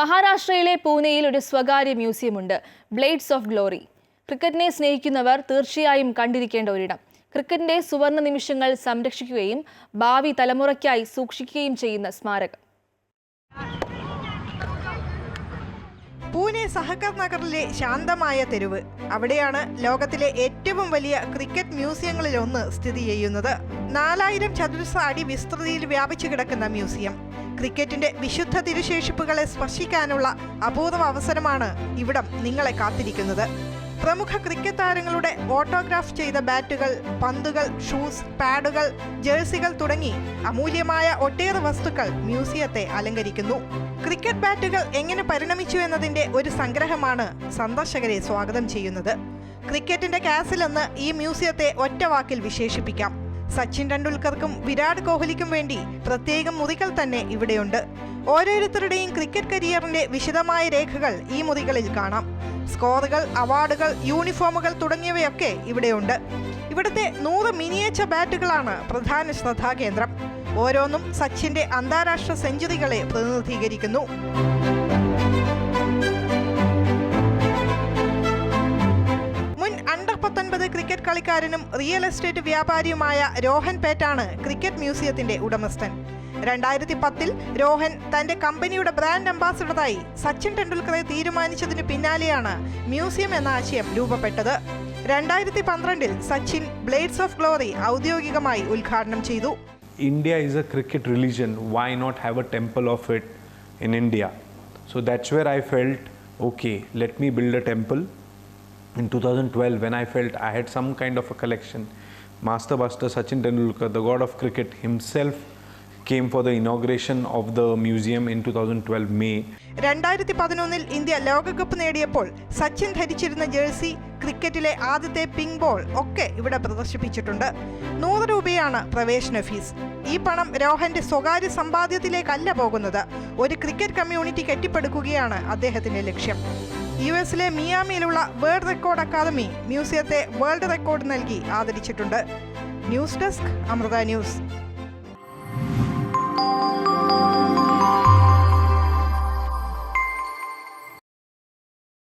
മഹാരാഷ്ട്രയിലെ പൂനെയിൽ ഒരു സ്വകാര്യ മ്യൂസിയമുണ്ട്. Blades of glory. ക്രിക്കറ്റിനെ സ്നേഹിക്കുന്നവർ തീർച്ചയായും കണ്ടിരിക്കേണ്ട ഒരിടം. ക്രിക്കറ്റിന്റെ സുവർണ നിമിഷങ്ങൾ സംരക്ഷിക്കുകയും ഭാവി തലമുറയ്ക്കായി സൂക്ഷിക്കുകയും ചെയ്യുന്ന സ്മാരകം. പൂനെ സഹകർ നഗറിലെ ശാന്തമായ തെരുവ്. അവിടെയാണ് ലോകത്തിലെ ഏറ്റവും വലിയ ക്രിക്കറ്റ് മ്യൂസിയങ്ങളിലൊന്ന് സ്ഥിതി ചെയ്യുന്നത്. നാലായിരം ചതുരശ്ര അടി വിസ്തൃതിയിൽ വ്യാപിച്ചു കിടക്കുന്ന മ്യൂസിയം. ക്രിക്കറ്റിന്റെ വിശുദ്ധ തിരുശേഷിപ്പുകളെ സ്പർശിക്കാനുള്ള അപൂർവ അവസരമാണ് ഇവിടം നിങ്ങളെ കാത്തിരിക്കുന്നത്. പ്രമുഖ ക്രിക്കറ്റ് താരങ്ങളുടെ ഓട്ടോഗ്രാഫ് ചെയ്ത ബാറ്റുകൾ പന്തുകൾ ഷൂസ് പാഡുകൾ ജേഴ്സികൾ തുടങ്ങി അമൂല്യമായ ഒട്ടേറെ വസ്തുക്കൾ മ്യൂസിയത്തെ അലങ്കരിക്കുന്നു. ക്രിക്കറ്റ് ബാറ്റുകൾ എങ്ങനെ പരിണമിച്ചു എന്നതിന്റെ ഒരു സംഗ്രഹമാണ് സന്ദർശകരെ സ്വാഗതം ചെയ്യുന്നത്. ക്രിക്കറ്റിന്റെ കാസിലെന്ന് ഈ മ്യൂസിയത്തെ ഒറ്റവാക്കിൽ വിശേഷിപ്പിക്കാം. സച്ചിൻ ടെണ്ടുൽക്കർക്കും വിരാട് കോഹ്ലിക്കും വേണ്ടി പ്രത്യേകം മുറികൾ തന്നെ ഇവിടെയുണ്ട്. ഓരോരുത്തരുടെയും ക്രിക്കറ്റ് കരിയറിന്റെ വിശദമായ രേഖകൾ ഈ മുറികളിൽ കാണാം. സ്കോറുകൾ അവാർഡുകൾ യൂണിഫോമുകൾ തുടങ്ങിയവയൊക്കെ ഇവിടെയുണ്ട്. ഇവിടുത്തെ നൂറ് മിനിയേച്ചർ ബാറ്റുകളാണ് പ്രധാന ശ്രദ്ധാകേന്ദ്രം. ഓരോന്നും സച്ചിന്റെ അന്താരാഷ്ട്ര സെഞ്ചുറികളെ പ്രതിനിധീകരിക്കുന്നു. കളിക്കാരനും റിയൽ എസ്റ്റേറ്റ് വ്യാപാരിയുമായ രോഹൻ പേറ്റാണ് ക്രിക്കറ്റ് മ്യൂസിയത്തിന്റെ ഉടമസ്ഥൻ രണ്ടായിരത്തി പത്തിൽ രോഹൻ തന്റെ കമ്പനിയുടെ ബ്രാൻഡ് അംബാസിഡറായി സച്ചിൻ ടെണ്ടുൽക്കറെ തീരുമാനിച്ചതിന് പിന്നാലെയാണ് മ്യൂസിയം എന്ന ആശയം രൂപപ്പെട്ടത് രണ്ടായിരത്തി പന്ത്രണ്ടിൽ സച്ചിൻ ബ്ലേഡ്സ് ഓഫ് ഗ്ലോറി ഔദ്യോഗികമായി ഉദ്ഘാടനം ചെയ്തു India is a cricket religion. Why not have a temple of it in India so that's where I felt okay, let me build a temple. In 2012, when I felt I had some kind of a collection, Master Buster Sachin Tendulkar, the god of cricket himself, came for the inauguration of the museum in 2012 May. രണ്ടായിരത്തി പതിനൊന്നിൽ India ലോകകപ്പ് നേടിയപ്പോൾ സച്ചിൻ ധരിച്ചിരുന്ന jersey ക്രിക്കറ്റിലെ ആദ്യത്തെ pink ball ഒക്കെ ഇവിടെ പ്രദർശിപ്പിച്ചിട്ടുണ്ട്. നൂറ് രൂപയാണ് പ്രവേശന ഫീസ്. ഈ പണം രോഹന്റെ സ്വകാര്യ സമ്പാദ്യത്തിലേക്കല്ല പോകുന്നത്. ഒരു ക്രിക്കറ്റ് കമ്മ്യൂണിറ്റി കെട്ടിപ്പടുക്കുകയാണ് അദ്ദേഹത്തിന്റെ ലക്ഷ്യം. യു എസിലെ മിയാമിയിലുള്ള വേൾഡ് റെക്കോർഡ് അക്കാദമി മ്യൂസിയത്തെ വേൾഡ് റെക്കോർഡ് നൽകി ആദരിച്ചിട്ടുണ്ട്. News desk Amrita news.